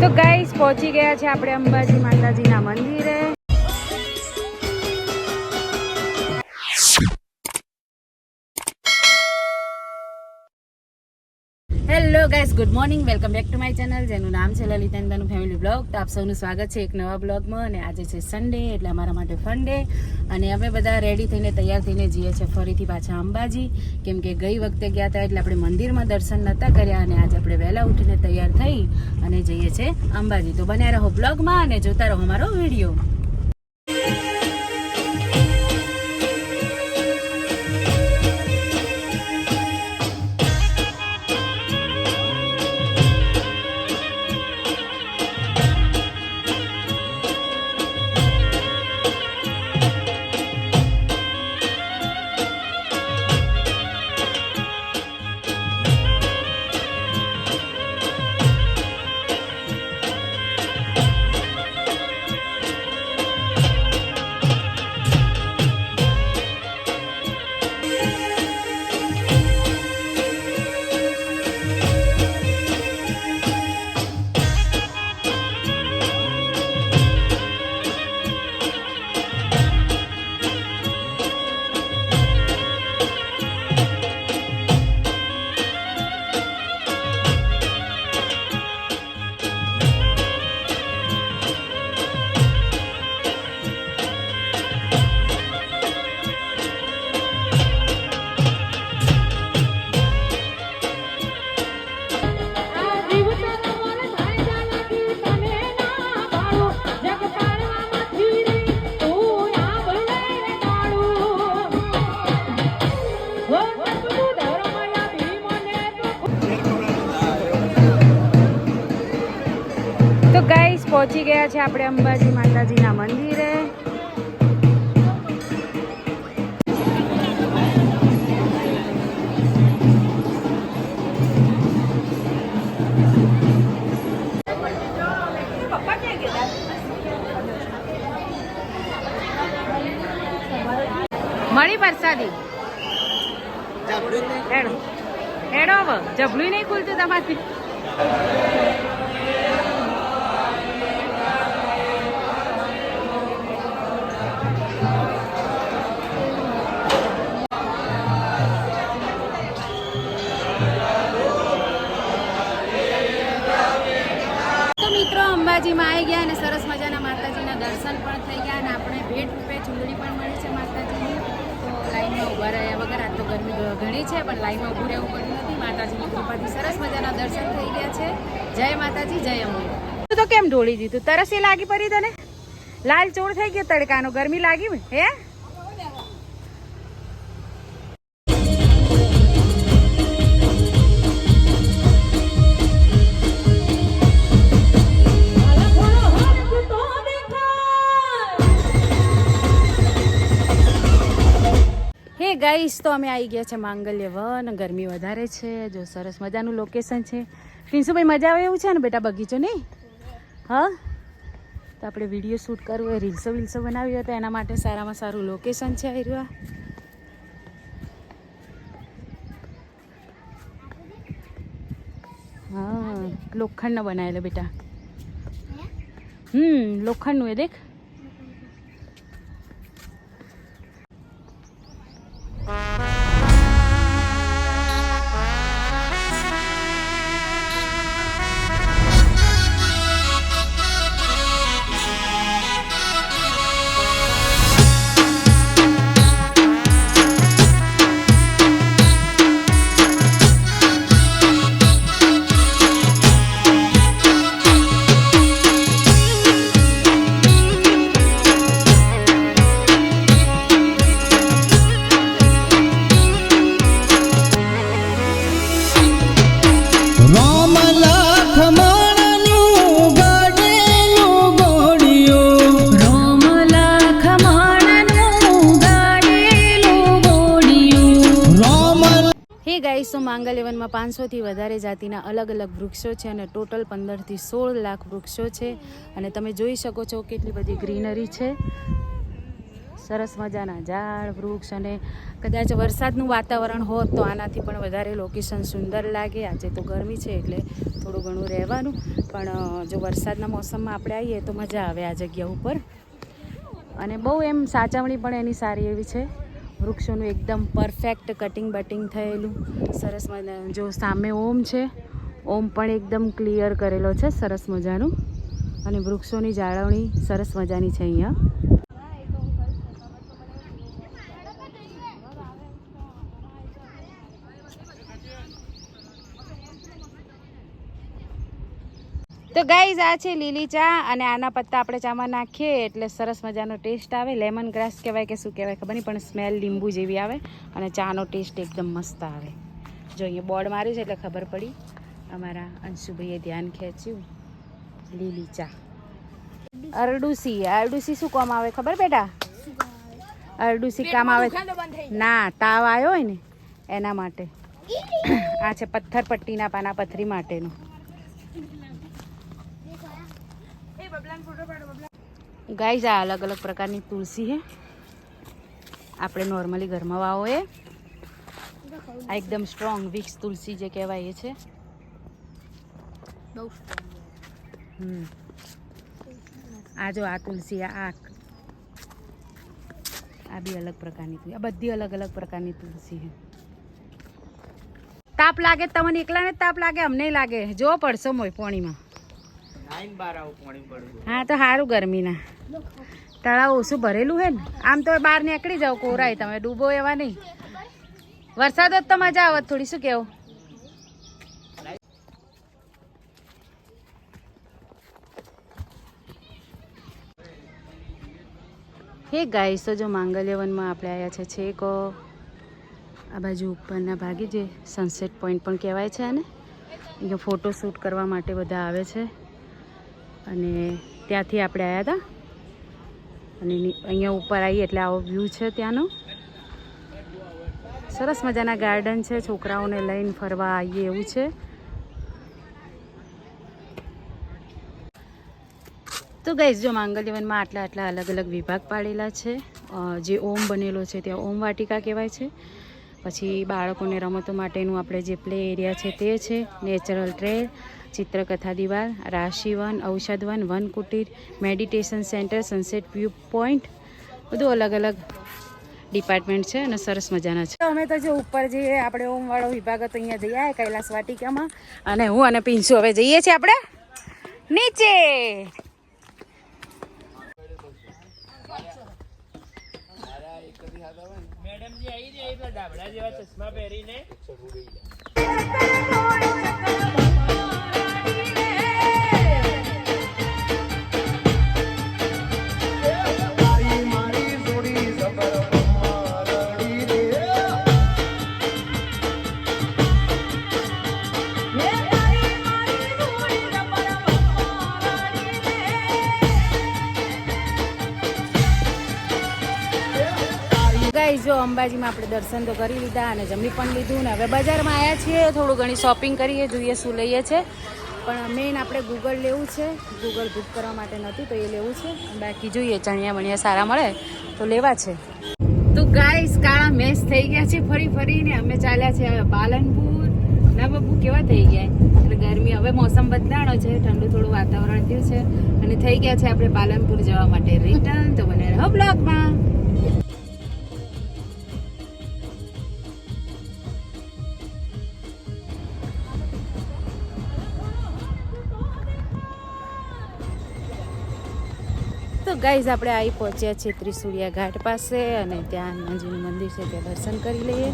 તો ગાઈસ પહોંચી ગયા છે આપણે અંબાજી માતાજીના મંદિરે. Hello guys good morning welcome back to my channel જેનું નામ છે લલિતાનંદાનું ફેમિલી બ્લોગ તો આપ સૌનું સ્વાગત છે એક નવા બ્લોગમાં અને આજે છે સન્ડે એટલે અમારા માટે ફન ડે અને અમે બધા રેડી થઈને તૈયાર થઈને જઈએ છીએ ફરીથી પાછા અંબાજી. કેમ કે ગઈ વખતે ગયા હતા એટલે આપણે મંદિરમાં દર્શન નહોતા કર્યા અને આજે આપણે વહેલા ઉઠીને તૈયાર થઈ અને જઈએ છીએ અંબાજી. તો બન્યા રહો બ્લોગમાં અને જોતા રહો અમારો વીડિયો તો ગાઈસ પહોંચી ગયા છે આપણે અંબાજી માતાજીના મંદિરે. મળી પ્રસાદી હેડો હવે જબલું નહીં ખુલતું તમારી અંબાજીમાં આવી ગયા અને સરસ મજાના માતાજીના દર્શન પણ થઈ ગયા અને આપણે ભેટ રૂપે ચૂંટણી પણ મળી છે માતાજીની. તો લાઈનમાં ઊભા રહ્યા વગર ઘણી છે, પણ લાઈનમાં ઊભું રહેવું પડ્યું નથી માતાજીની કૃપાથી સરસ મજાના દર્શન થઈ ગયા છે. જય માતાજી, જય અંબે તું કેમ ઢોળી દીધું? તરસ એ લાગી પડી તને? લાલ ચોર થઈ ગયો તડકાનો, ગરમી લાગી હે? ગાઈસ તો અમે આવી ગયા છે માંગલ્ય વન ગરમી વધારે છે જો સરસ મજાનું લોકેશન છે. ટીન્સુભાઈ મજા આવે એવું છે ને બેટા બગીચો નહીં? હા? તો આપણે વીડિયો શૂટ કરવું હોય રીલ્સો વિલ્સો બનાવી હોય તો એના માટે સારામાં સારું લોકેશન છે આવ્યું હા લોખંડનો બનાવેલો બેટા. હમ લોખંડનું એ દેખ. માંગલ્યવનમાં પાંચસોથી વધારે જાતિના અલગ અલગ વૃક્ષો છે અને ટોટલ પંદરથી સોળ લાખ વૃક્ષો છે. અને તમે જોઈ શકો છો કેટલી બધી ગ્રીનરી છે. સરસ મજાના ઝાડ, વૃક્ષ અને કદાચ વરસાદનું વાતાવરણ હોત તો આનાથી પણ વધારે લોકેશન સુંદર લાગે. આજે તો ગરમી છે એટલે થોડું ઘણું રહેવાનું. પણ જો વરસાદના મોસમમાં આપણે આવીએ તો મજા આવે આ જગ્યા ઉપર. અને બહુ એમ સાચવણી પણ એની સારી એવી છે. વૃક્ષોનું એકદમ પરફેક્ટ કટિંગ બટિંગ થયેલું. સરસ મજા જો સામે ઓમ છે, ઓમ પણ એકદમ ક્લિયર કરેલો છે, સરસ મજાનું. અને વૃક્ષોની જાળવણી સરસ મજાની છે અહીંયા. તો ગાઈઝ આ છે લીલી ચા અને આના પત્તા આપણે ચામાં નાખીએ એટલે સરસ મજાનો ટેસ્ટ આવે. લેમન ગ્રાસ કહેવાય કે શું કહેવાય ખબર નહીં પણ સ્મેલ લીંબુ જેવી આવે અને ચાનો ટેસ્ટ એકદમ મસ્ત આવે. જો અહીંયા બોર્ડ માર્યું છે એટલે ખબર પડી. અમારા અંશુભાઈએ ધ્યાન ખેંચ્યું. લીલી ચા. અરડુસી. અરડુસી શું કામ આવે ખબર બેટા? અરડુસી કામ આવે. ના તાવ આવ્યો હોય ને એના માટે. આ છે પથ્થર પટ્ટીના પાના પથરી માટેનું. ગાઈઝ આ અલગ અલગ પ્રકારની તુલસી છે. આપણે નોર્મલી ઘરમાં વાવો એ આ એકદમ સ્ટ્રોંગ વિક્સ તુલસી જે કહેવાય એ છે. આ જો આ તુલસી આ આક આ બી અલગ પ્રકારની તુલસી. આ બધી અલગ અલગ પ્રકારની તુલસી છે. તાપ લાગે તમને એકલાને તાપ લાગે અમને લાગે. જો પડશો મોય પોણીમાં. હા, તો સારું ગરમીના. તળાવ ઓછું ભરેલું હે ને? આમ તો બહાર નીકળી જાવ કોરાય, તમે ડૂબો એવા નહીં. વરસાદ જ તો મજા આવત, થોડી શું કેવું? હે ગાઈસ, તો જો માંગલ્યવનમાં આપણે આવ્યા છે છેક. આ બાજુ ઉપરના ભાગે જે સનસેટ પોઈન્ટ પણ કહેવાય છે અને અહીંયા ફોટો શૂટ કરવા માટે બધા આવે છે. અને ત્યાંથી આપણે આવ્યા હતા અને અહીંયા ઉપર આવીએ એટલે આવો વ્યૂ છે ત્યાંનો. સરસ મજાના ગાર્ડન છે, છોકરાઓને લઈને ફરવા આવીએ એવું છે. તો ગઈશ જો માંગલ્યવનમાં આટલા આટલા અલગ અલગ વિભાગ પાડેલા છે. જે ઓમ બનેલો છે, ત્યાં ઓમ વાટિકા કહેવાય છે. પછી બાળકોને રમતો માટેનું આપણે જે પ્લે એરિયા છે તે છે નેચરલ ટ્રેલ ચિત્રકથા દિવાલ રાશિવન ઔષધવન વન કુટીર meditation centre sunset view point. બધું અલગ અલગ ડિપાર્ટમેન્ટ છે અને સરસ મજાના છે. અમે તો જો ઉપર જઈએ આપણે ઓમવાળો વિભાગ હતો અહીંયા જઈ આવ્યા કૈલાસ વાટિકામાં. અને હું અને પિંસુ હવે જઈએ છીએ આપણે નીચે. ગાઈ જો અંબાજીમાં આપણે દર્શન તો કરી લીધા અને જમી પણ લીધું ને હવે બજારમાં આવ્યા છીએ, થોડું ઘણી શોપિંગ કરીએ, જોઈએ શું લઈએ છે. પણ મેઇન આપણે ગૂગલ લેવું છે. ગૂગલ બુક કરવા માટે નહોતું તો એ લેવું છે. બાકી જોઈએ, ચણિયા બણિયા સારા મળે તો લેવા છે. તો ગાઈસ કાળા મેસ થઈ ગયા છે ફરી ફરીને. અમે ચાલ્યા છે હવે પાલનપુર. ના બાપુ કેવા થઈ ગયા? એટલે ગરમી હવે મોસમ બદલાણો છે, ઠંડુ થોડું વાતાવરણ થયું છે. અને થઈ ગયા છે આપણે પાલનપુર જવા માટે રિટર્ન તો બને રહો બ્લોગમાં ગાઈઝ, આપણે આવી પહોંચ્યા છીએ ત્રિસુલિયા ઘાટ પાસે અને ત્યાં હનુમાનજીનું મંદિર છે, ત્યાં દર્શન કરી લઈએ.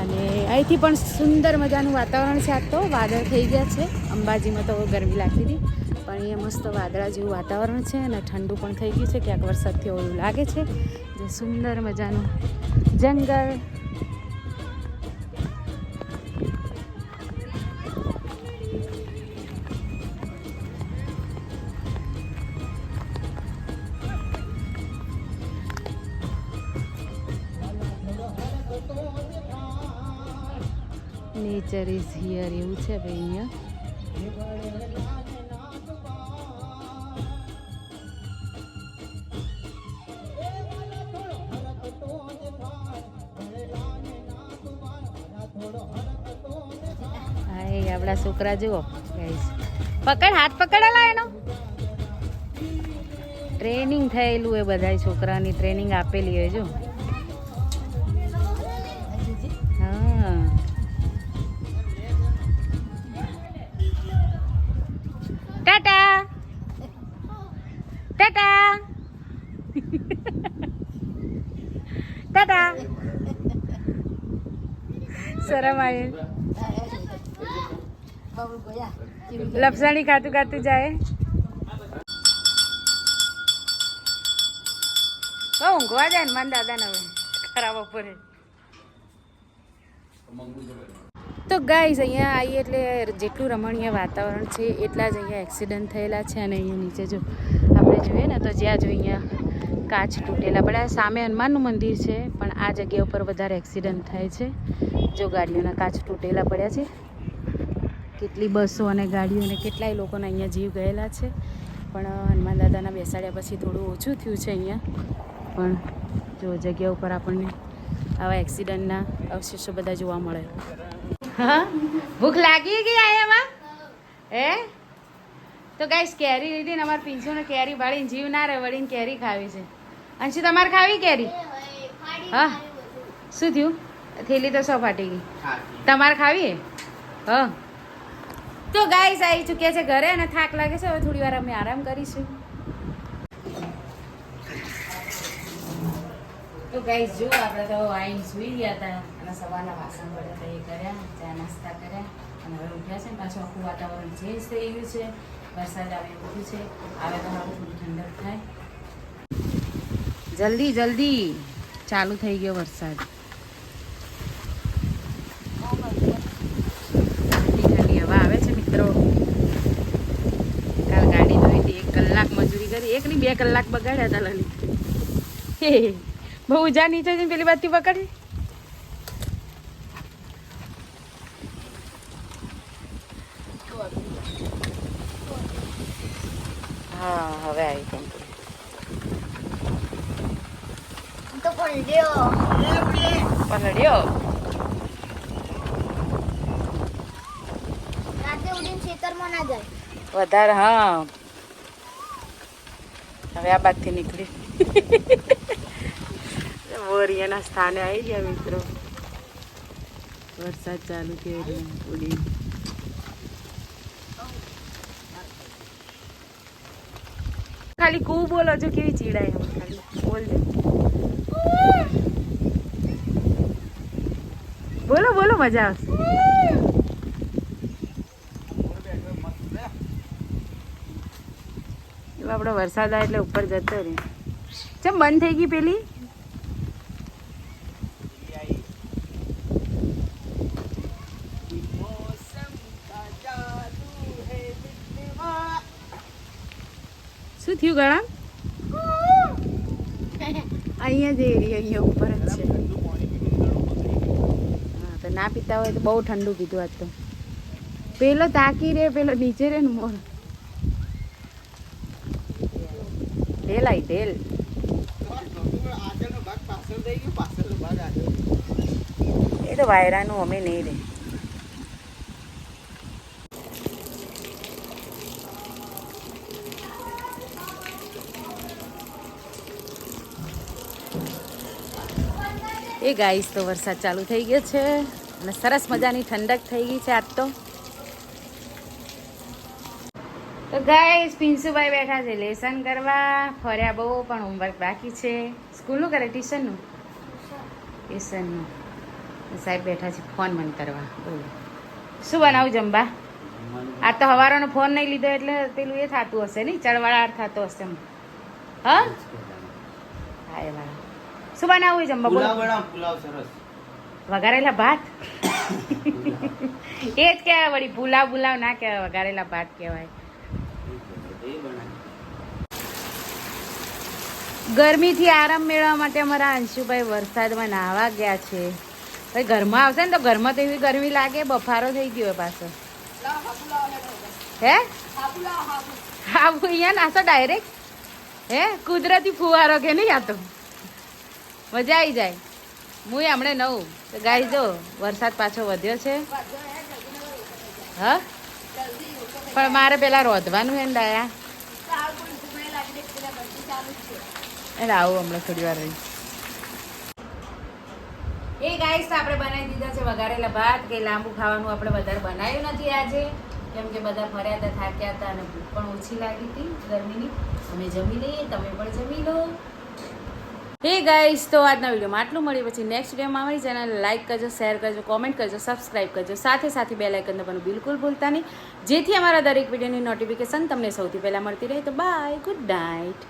અને અહીંથી પણ સુંદર મજાનું વાતાવરણ છે આજ તો. વાદળ થઈ ગયા છે. અંબાજીમાં તો ગરમી લાગતી હતી, પણ અહીંયા મસ્ત વાદળા જેવું વાતાવરણ છે અને ઠંડુ પણ થઈ ગયું છે. ક્યાંક વરસાદ થયો એવું લાગે છે. જે સુંદર મજાનું જંગલ નેચર ઇઝ હિયર એવું છે ભાઈ અહીંયા? આપણા છોકરા જુઓ પકડ, હાથ પકડેલા એનો. ટ્રેનિંગ થયેલું એ બધા છોકરાની ટ્રેનિંગ આપેલી હોય, જો. શરમ આવે. લપસાણી ખાતું ખાતું જાય. ઊંઘવા જાય ને દાદા ને હવે. ખરાબ બપોરે. તો ગાઈઝ, અહીંયા આવીએ એટલે જેટલું રમણીય વાતાવરણ છે, એટલા જ અહીંયા એક્સિડન્ટ થયેલા છે અને અહીંયા નીચે જો આપણે જોઈએ ને, તો જ્યાં જો અહીંયા કાચ તૂટેલા પડ્યા. સામે હનુમાનનું મંદિર છે, પણ આ જગ્યા ઉપર વધારે એક્સિડન્ટ થાય છે. જો ગાડીઓના કાચ તૂટેલા પડ્યા છે. કેટલી બસો અને ગાડીઓ અને કેટલાય લોકોના અહીંયા જીવ ગયેલા છે. પણ હનુમાન દાદાના બેસાડ્યા પછી થોડું ઓછું થયું છે અહીંયા. પણ જો જગ્યા ઉપર આપણને આવા એક્સિડન્ટના અવશેષો બધા જોવા મળે. ભૂખ લાગી ગઈ એમાં? હે? તો ગાઈસ કેરી લીધી ને અમારે પિંચોને કેરી વાળીને જીવ ના રહે વળીને કેરી ખાવી છે. અંશી તમારે ખાવી કેરી? હા. શું થયું? થેલી તો સો ફાટી ગઈ. તમારે ખાવી? હ. તો ગાઈસ આવી ચૂક્યા છે ઘરે અને થાક લાગે છે હવે થોડી વાર અમે આરામ કરીશું. તો ગાઈસ જો આપણે તો આઈને સુઈ ગયા હતા. અને સવારના વાસણ પડ્યા તૈયાર કર્યા, ચા નાસ્તા કર્યા અને હવે ઉઠ્યા છે પાછું આખું વાતાવરણ ચેન્જ થઈ ગયું છે. વરસાદ આવે એવું છે. આવે તો હવે થોડું ઠંડક થાય. જલ્દી જલ્દી. ચાલુ થઈ ગયો વરસાદ. કરી એક ની બે કલાક બગાડ્યા હતા લલિત. બહુ જા નીચે જઈને પેલી બાજુ પકડી હા હવે આવી કંકુ તો પલટ્યો પલડ્યો રાતે ઉડીને ખેતરમાં ના જાય. વધારે હા. હવે આ બાજથી નીકળી. વરિયાના સ્થાને આવી ગયા મિત્રો. વરસાદ ચાલુ એટલે ઉડી ખાલી કૂ બોલો છો કેવી ચીડાય એમ ખાલી. બોલજો બોલો બોલો, મજા આવશે. આપણો વરસાદ આવે એટલે ઉપર જતો રહે. ચમ બંધ થઈ ગઈ પેલી? થયું ગળા? અહીંયા જ એરી અહીંયા ઉપર જ છે. હા, તો ના પીતા હોય તો બહુ ઠંડુ પીધું આજ તો. પેલો તાકી રે, પેલો નીચે રે ને મોર. ઢેલ આઈ, ઢેલ. એ તો વાયરાનું અમે નહીં રે. એ ગાઈસ, તો વરસાદ ચાલુ થઈ ગયો છે અને સરસ મજાની ઠંડક થઈ ગઈ છે આજ તો. તો ગાઈસ પિન્સુભાઈ બેઠા છે લેસન કરવા. ફર્યા બહુ, પણ હોમવર્ક બાકી છે. સ્કૂલનું કરે ટ્યુશનનું ટ્યુશનનું સાહેબ બેઠા છે ફોન બંધ કરવા. બોલો. શું બનાવું જમવા? આ તો હવારોનો ફોન નહીં લીધો એટલે પેલું એ થતું હશે નહીં ચળવળાટ થતો હશે. હા? હા, એ શું બનાવવું છે જમવા પુલાવ બનાવ પુલાવ સરસ. વઘારેલા ભાત? એ જ કહેવાય વળી પુલાવ પુલાવ ના કહેવાય વઘારેલા ભાત કહેવાય. ગરમીથી આરામ મેળવવા માટે અમારા અંશુભાઈ વરસાદમાં નાહવા ગયા છે. ભાઈ ઘરમાં આવશે ને તો ઘરમાં તો એવી ગરમી લાગે બફારો થઈ ગયો હોય પાછો. હે? હા અહીંયા નાસો ડાયરેક્ટ હે? કુદરતી ફુવારો કે નહીં આ તો? મજા આવી જાય. હું હમણે નવું. તો ગાઈ જો, વરસાદ પાછો વધ્યો છે. હા? પણ મારે પેલા રોધવાનું હે ને ડાયા. એટલે આવું હમણાં થોડી વાર રહી. એ ગાઈસ આપણે બનાવી દીધા છે વઘારેલા ભાત, કે લાંબુ ખાવાનું આપણે વધારે બનાવ્યું નથી આજે. કેમ કે બધા ફર્યા હતા, થાક્યા હતા અને ભૂખ પણ ઓછી લાગી હતી ગરમીની. અમે જમી લઈએ, તમે પણ જમી લો. હે ગાઈસ, તો આજના વિડીયોમાં આટલું મળી પછી નેક્સ્ટ વિડીયોમાં અમારી ચેનલ લાઈક કરજો શેર કરજો કોમેન્ટ કરજો સબસ્ક્રાઇબ કરજો. સાથે સાથે બે લાઇકન દબાવવાનું બિલકુલ ભૂલતા નહીં. જેથી અમારા દરેક વિડીયોની નોટિફિકેશન તમને સૌથી પહેલાં મળતી રહે. તો બાય ગુડ નાઇટ